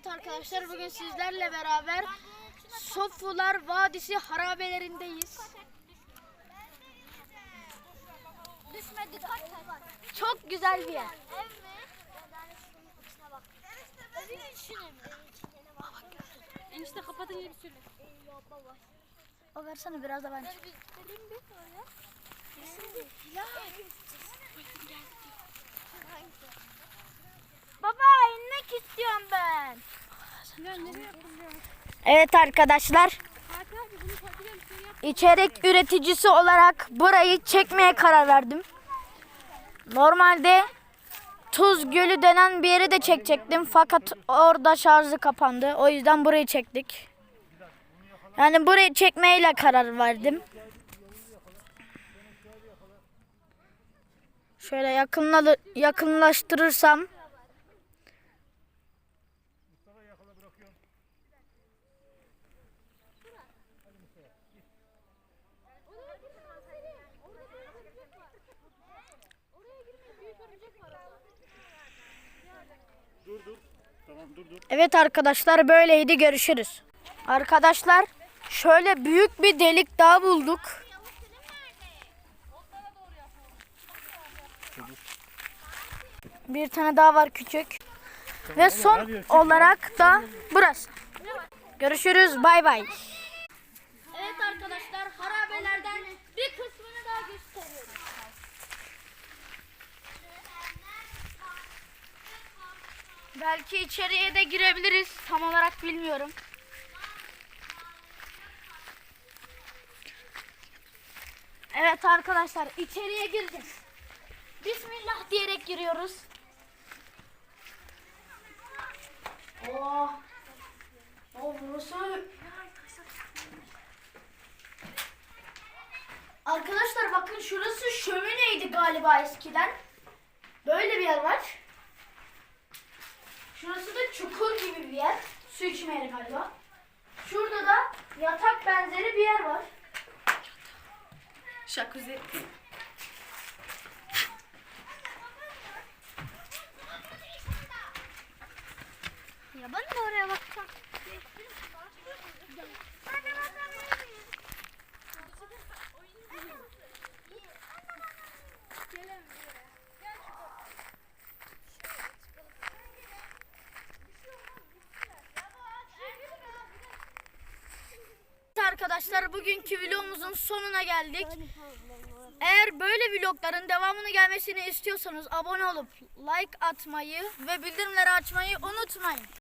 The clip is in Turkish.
Evet arkadaşlar bugün sizlerle beraber Sofular Vadisi harabelerindeyiz. Düşme dikkat et. Çok güzel bir yer. Enişte kapatınca bir söyle. O versene biraz da ben. Ya. Evet arkadaşlar içerik üreticisi olarak burayı çekmeye karar verdim. Normalde Tuz Gölü denen bir yeri de çekecektim fakat orada şarjı kapandı. O yüzden burayı çektik. Yani burayı çekmeyle karar verdim. Şöyle yakınla yakınlaştırırsam Evet arkadaşlar böyleydi görüşürüz. Arkadaşlar şöyle büyük bir delik daha bulduk. Bir tane daha var küçük. Ve son olarak da burası. Görüşürüz bay bay. Evet arkadaşlar harabelerden bir kısmını daha gösteriyorum. Belki içeriye de girebiliriz. Tam olarak bilmiyorum. Evet arkadaşlar içeriye gireceğiz. Bismillah diyerek giriyoruz. Oh. Oh burası. Arkadaşlar bakın şurası şömineydi galiba eskiden. Böyle bir yer var. Şurası da çukur gibi bir yer. Su içmeye galiba. Şurada da yatak benzeri bir yer var. Şakuzi. Ya ben de oraya bakacağım. Arkadaşlar bugünkü vlogumuzun sonuna geldik. Eğer böyle vlogların devamını gelmesini istiyorsanız abone olup like atmayı ve bildirimleri açmayı unutmayın.